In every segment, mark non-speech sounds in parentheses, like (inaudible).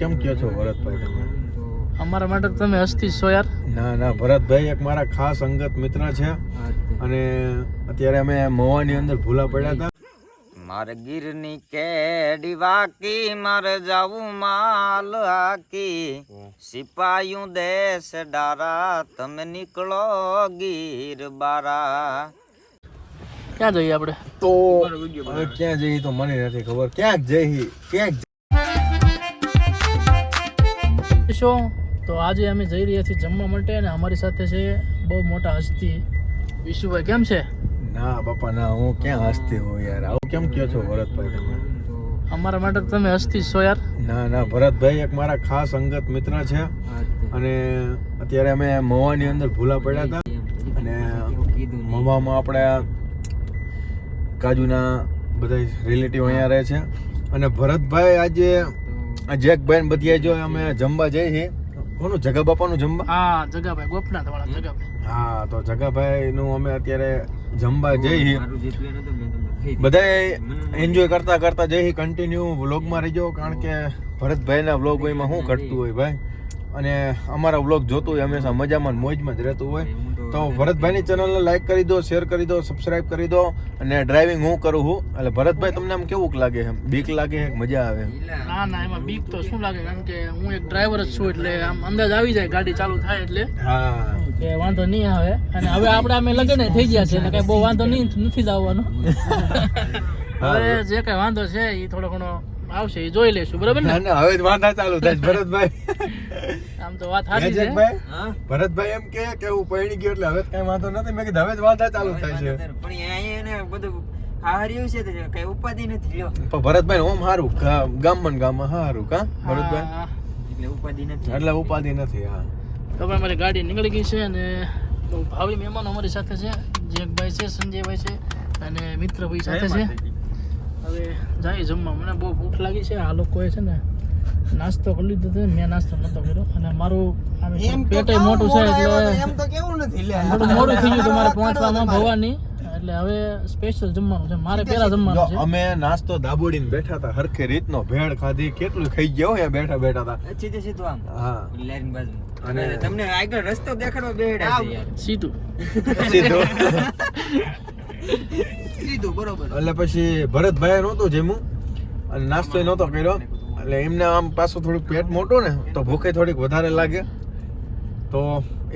કેમ કહો છો ભરતભાઈ તમે? અમારા માટે તમે હસ્તી છો યાર. ના ના ભરતભાઈ એક મારા ખાસ અંગત મિત્ર છે. અને અત્યારે અમે મવાની અંદર ભૂલા પડ્યા હતા. મારે ગીરની કેડી વાકી મારે જાવું માલ હાકી. સિપાયું દેશ ડારા તમે નીકળો ગીર બારા. ક્યાં જઈએ આપણે? તો ક્યાં જઈએ તો મને નથી ખબર. ક્યાંક જઈ ક્યાંક શું તો આજે અમે જઈ રહ્યા છીએ જમવા માટે અને અમારી સાથે છે બહુ મોટા હસ્તી. વિશુભાઈ કેમ છે? ના બાપા ના હું ક્યાં હસ્તી હું યાર? આવું કેમ કયો છો ભરતભાઈ તમે? અમારા માટે તમે હસ્તી છો યાર. ના ના ભરતભાઈ એક મારા ખાસ અંગત મિત્ર છે. અને અત્યારે અમે મવાની અંદર ભૂલા પડ્યા હતા. અને મવામાં આપણે કાજુના બધા રિલેટિવ અહીંયા રહે છે. અને ભરતભાઈ આજે જેકભાઈ બેન બધી જો અમે જમવા જઈએ છીએ. કોનું? જગા બાપાનું જમવા? હા જગાભાઈ ગોપનાથ વાળા જગાભાઈ. હા તો જગાભાઈ નું અમે અત્યારે જમવા જઈએ બધા એન્જોય કરતા કરતા જઈએ કન્ટિન્યુ વ્લોગમાં રહીજો કારણ કે ભરતભાઈના વ્લોગ એમાં શું ઘટતું હોય ભાઈ? અને અમારા વ્લોગ જોતું હોય હંમેશા મજામાં મોજમાં જ રહેતું હોય. તો ભરતભાઈની ચેનલને લાઈક કરી દો શેર કરી દો સબસ્ક્રાઈબ કરી દો અને ડ્રાઇવિંગ હું કરું છું. એટલે ભરતભાઈ તમને આમ કેવું લાગે એમ બીક લાગે મજા આવે ના ના એમાં બીક તો શું લાગે? કારણ કે હું એક ડ્રાઈવર જ છું એટલે આમ અંદાજ આવી જાય ગાડી ચાલુ થાય એટલે. હા. કે વાંધો નહીં આવે. અને હવે આપણે અમે લગ્ન થઈ ગયા છે એટલે કઈ બહુ વાંધો નહીં નથી જ આવવાનો. હવે જે કઈ વાંધો છે એ થોડો ઘણો આવશે એ જોઈ લેશું બરાબર ને? ના ના હવે વાંધા ચાલુ થાય ભરતભાઈ. આમ તો વાત સારી સાચી છે. ભરતભાઈ એમ કે કે હું પૈણી ગયો એટલે હવે કઈ વાંધો નથી. મેં કીધું હવે જ વાંધા ચાલુ થાય છે. પણ અહીંયા એને બધું હાર્યું છે તો કઈ ઉપાધિ નથી લ્યો. પણ ભરતભાઈ ઓમ હારું ગામમાં ગામમાં હારું કા? ભરતભાઈ? હા. એટલે ઉપાધિ નથી. એટલે ઉપાધિ નથી હા. તો ભાઈ મારી ગાડી નીકળી ગઈ છે અને ભાવિ મહેમાનો અમારી સાથે છે. જેકભાઈ છે સંજયભાઈ છે અને મિત્રભાઈ સાથે છે. હવે જાય જમવા. મને બહુ ભૂખ લાગી છે. આ લોકોએ છે ને નાસ્તો કરી લીધો છે મેં નાસ્તો નતો કર્યો. અને મારું પેટે મોટું છે એટલે તો કેવું નથી લે. થોડું મોડું થઈ ગયું તમારે પહોંચવામાં ભવાની. એટલે હવે સ્પેશિયલ જમવાનું છે. મારે પેલા જમવાનું છે. અમે નાસ્તો દાબોડીને બેઠા હતા હરખે રીતનો. ભેળ ખાધી કેટલું ખાઈ ગયો અહીંયા બેઠા બેઠા હતા. સીધે સીધું આમ. હા. લાઈન બાજુ. અને- તમને આગળ રસ્તો દેખાડવા બેહડા સીધું સીધું. સીધો. (laughs) સીધું બરોબર. એટલે પછી ભરતભાઈ નહોતું જેમું અને નાસ્તો નહોતો કર્યો. એટલે એમને આમ પાછું થોડુંક પેટ મોટું ને તો ભૂખે થોડીક વધારે લાગે તો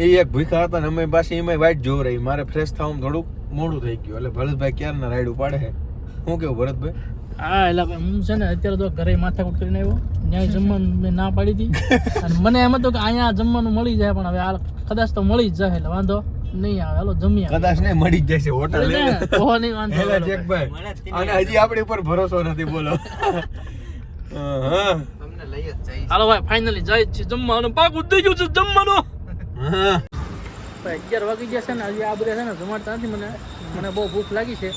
એ એક ભૂખા હતા ને અમે પાછી એમાં વાઈટ જોવ રહી. મારે ફ્રેશ થવામાં થોડુંક મોડું થઈ ગયું. એટલે ભરતભાઈ ક્યારના રાઈડ ઉપાડે છે શું કેવું ભરતભાઈ? હા એટલે હું છે ને અત્યારે તો ઘરે માથાકૂટ કરીને આવ્યો. ન્યાય જમવાનું મેં ના પાડી હતી. અને મને એમ હતું કે અહીંયા જમવાનું મળી જાય પણ હવે આ કદાચ તો મળી જ જાય એટલે વાંધો. નહીં આવે. હાલો જમી કદાચ નહીં મળી જ જશે. હોટલ નહીં વાંધો. હેલા જેકભાઈ. અને હજી આપણી ઉપર ભરોસો નથી બોલો. (laughs) હા તમને લઈ જ જઈશ. હાલો ભાઈ ફાઇનલી જાય છે જમવાનું પાક થઈ ગયું છે જમવાનું. ભાઈ અગિયાર વાગી ગયા છે ને હજી આ બધા છે ને જમાડતા નથી મને. મને બહુ ભૂખ લાગી છે.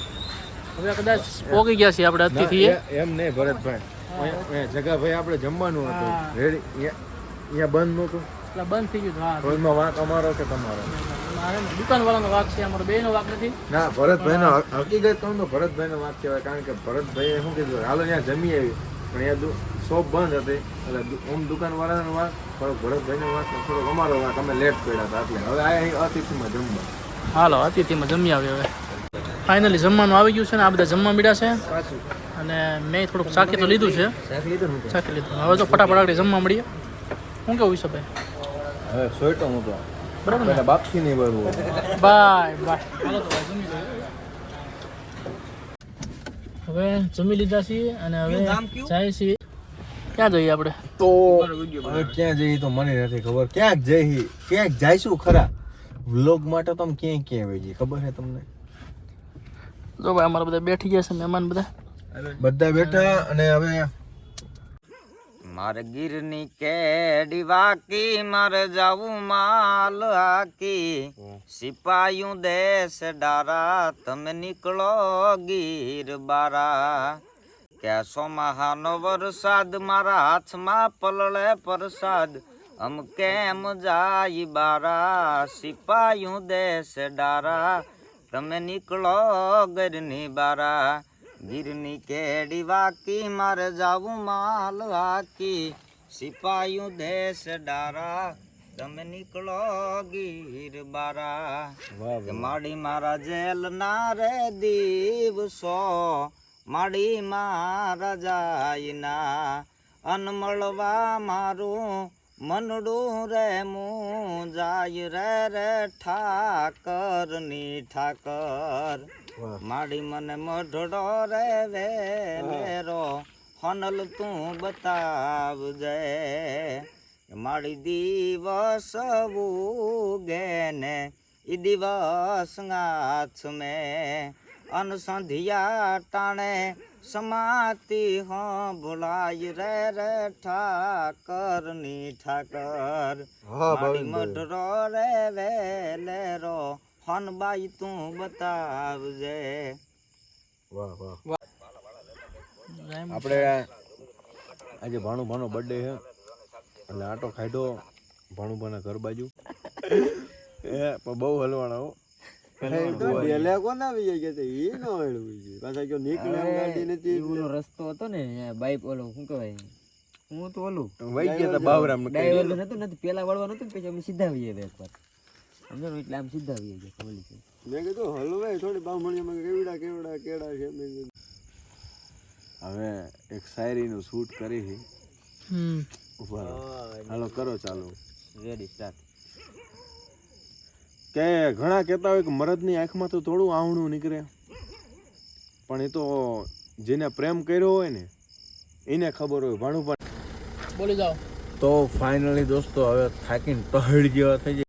હવે કદાચ પોગી ગયા છે આપણે અતિથિ એમ નહીં ભરતભાઈ. જગાભાઈ આપણે જમવાનું હતું. રેડી? અહીંયા બંધ નહોતું? એટલે બંધ થઈ ગયું. હા. રોજમાં વાંક અમારો કે તમારો? મારે ને વાક છે અમારો બેનો વાક નથી. ના ભરતભાઈનો હકીકત કહું તો ભરતભાઈનો વાત કહેવાય કારણ કે ભરતભાઈએ શું કીધું? હાલો અહીંયા જમી આવી. પણ અહીંયા શોપ બંધ હતી એટલે ઓમ દુકાનવાળાનો વાંક થોડોક ભરતભાઈ નો વાંક થોડોક અમારો વાંક. અમે લેટ પડ્યા હતા એટલે હવે આ અહીં અતિથિમાં જમવા. હાલો અતિથિમાં જમી આવી હવે. ફાઇનલી જમવાનું આવી ગયું છે ને આ બધા જમવા મળ્યા છે. પાછું. અને મેં થોડુંક ચાખી તો લીધું છે. શાક લીધું હવે તો ફટાફટ આગળ જમવા મળીએ. શું કેવું છે ભાઈ હવે સોયટો હું તો બરાબર ને? બાપથી નહીં બરવું બાય બાય. હવે જમી લીધા છીએ અને હવે કયું? જાય છીએ. ક્યાં જઈએ આપણે? તો હવે ક્યાં જઈએ તો મને નથી ખબર. ક્યાંક જઈએ? ક્યાંક જઈશું ખરા? વ્લોગ માટે તો ક્યાંય ક્યાં વહી જઈએ. ખબર છે તમને? જો ભાઈ અમારા બધા બેઠી ગયા છે મહેમાન બધા. બધા બેઠા અને હવે મારે ગીરની કેડી વાકી મારે જાવું માલ હાકી સિપાયું દેશ ડારા તમે નીકળો ગીર બારા કેસો મહાનો વરસાદ મારા હાથમાં પલળે પ્રસાદ અમ કેમ જાય બારા સિપાયું દેશ ડારા તમે નીકળો ગરની બારા ગીરની કેડી વાકી મારે જાવું માલ હાકી. સિપાયું દેશ ડારા તમે નીકળો ગીર બારા. માડી મારા જેલ ના રે દિવસો માડી મારા જાય ના અનમળવા મારું મનડું રે મું જાય રે રે ઠાકરની ઠાકર. માડી મને મઢડો રે વેલેરો હનલ તું બતાવજે. માડી દિવસ ઉગે ને ઈ દિવસ ગાછ મેં અનસંધિયા ટાણે સમાતી હો ભુલાય રે રે ઠાકરની ઠાકર હા રે મઢરો રે વેલેરો હનબાઈ તું બતાવજે વાહ વાહ આપણે આજે ભાણુભાનો બર્થડે છે. એટલે આટો ખાધો ભાણુભાના ઘર બાજુ. (laughs) એ પણ બહુ હલવાના રસ્તો હતો ને બાઈક ઓલો શું કહેવાય? હું તો ઓલું. વહી ગયા તા બાવરામ ને નતું નથી પેલા વળવાનું હતું પછી અમે સીધા આવીએ એકવાર. સમજો ને એટલે આમ સીધા આવીએ છે. મેં કીધું હલવાય થોડી બામણીમાં કેવડા કેવડા કેળા છે? મેં હવે એક શાયરીનું શૂટ કરી છે હમ. હાલો કરો ચાલો. રેડી સ્ટાર્ટ કે ઘણા કહેતા હોય કે મરદની આંખમાં તો થોડું આવણું નીકળે. પણ એ તો જેને પ્રેમ કર્યો હોય ને એને ખબર હોય ભાણુભા બોલી જાઓ. તો ફાઇનલી દોસ્તો હવે થાકીને ટહળ જેવા થઈ જાય